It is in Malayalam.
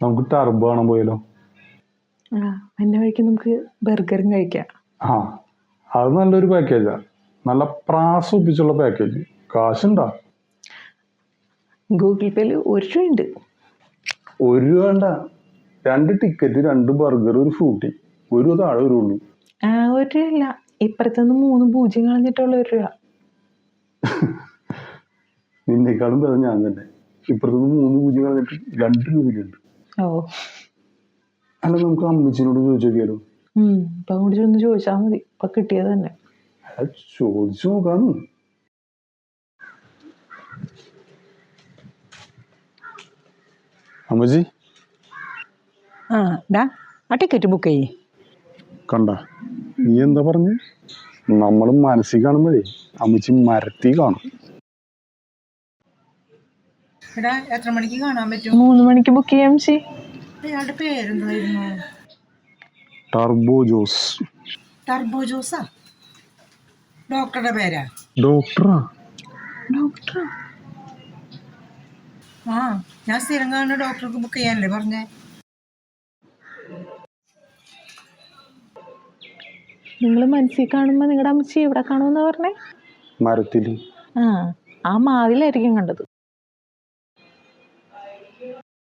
നമുക്ക് ടർബ് കാണാൻ പോയാലോ ആ എന്നെ വഴിക്ക് നമുക്ക് ബർഗറും കഴിക്കാം. ആ അത് നല്ലൊരു പാക്കേജാ നല്ല പ്രാസ് ഒപ്പിച്ചുള്ള പാക്കേജ് കാശുണ്ടാ? ഗൂഗിൾ പേയിൽ ഒരു രൂപ ഉണ്ട്. ഒരു രൂപ വേണ്ട. രണ്ട് ടിക്കറ്റ് രണ്ട് ബർഗർ ഒരു ഫ്രൂട്ടി ഒരു താഴെ വരുള്ളൂ ആ ഒരു രൂപ അല്ല. ഇപ്പുറത്തുനിന്ന് മൂന്ന് പൂജ്യം കളഞ്ഞിട്ടുള്ള ഒരു രൂപ. നിന്നേക്കാളും ഭേദം ഞാൻ തന്നെ. ഇപ്പുറത്തുനിന്ന് മൂന്ന് പൂജ്യം കളഞ്ഞിട്ട് രണ്ട് രൂപയുണ്ട് ഓ. അല്ല നമുക്ക് അമ്മച്ചിനോട് ചോദിച്ചു നോക്കിയാലോ ഇപ്പൊ അങ്ങോട്ട് ചെന്ന് ചോദിച്ചാൽ മതി. ഇപ്പൊ കിട്ടിയത് തന്നെ. ചോദിച്ചു നോക്കാന്ന് അമ്മജി ആ ഡാ ആ ടിക്കറ്റ് ബുക്ക് ചെയ്യേ. കണ്ട. നീ എന്താ പറഞ്ഞു? നമ്മൾ മനസ്സിൽ കാണുമ്പോഴേ അമ്മച്ചി മരത്തി കാണും. എത്ര മണിക്ക് കാണാൻ പറ്റും? മൂന്ന് മണിക്ക് ബുക്ക് ചെയ്യാം ചി അയാളുടെ പേരെന്തായിരുന്നു? ടർബോ ജോസ് ടർബോ ജോസാ ഡോക്ടറുടെ പേരാ? ഡോക്ടറാ. ഡോക്ടർ ആ ഞാൻ സ്ഥിരം കാണുന്ന ഡോക്ടർക്ക് ബുക്ക് ചെയ്യാനല്ലേ പറഞ്ഞേ? നിങ്ങൾ മനസ്സിൽ കാണുമ്പോ നിങ്ങളുടെ അമ്മച്ചി എവിടെ കാണുമെന്നാ പറഞ്ഞേ? മരത്തിൽ ആ ആ മാവിലായിരിക്കും കണ്ടത്.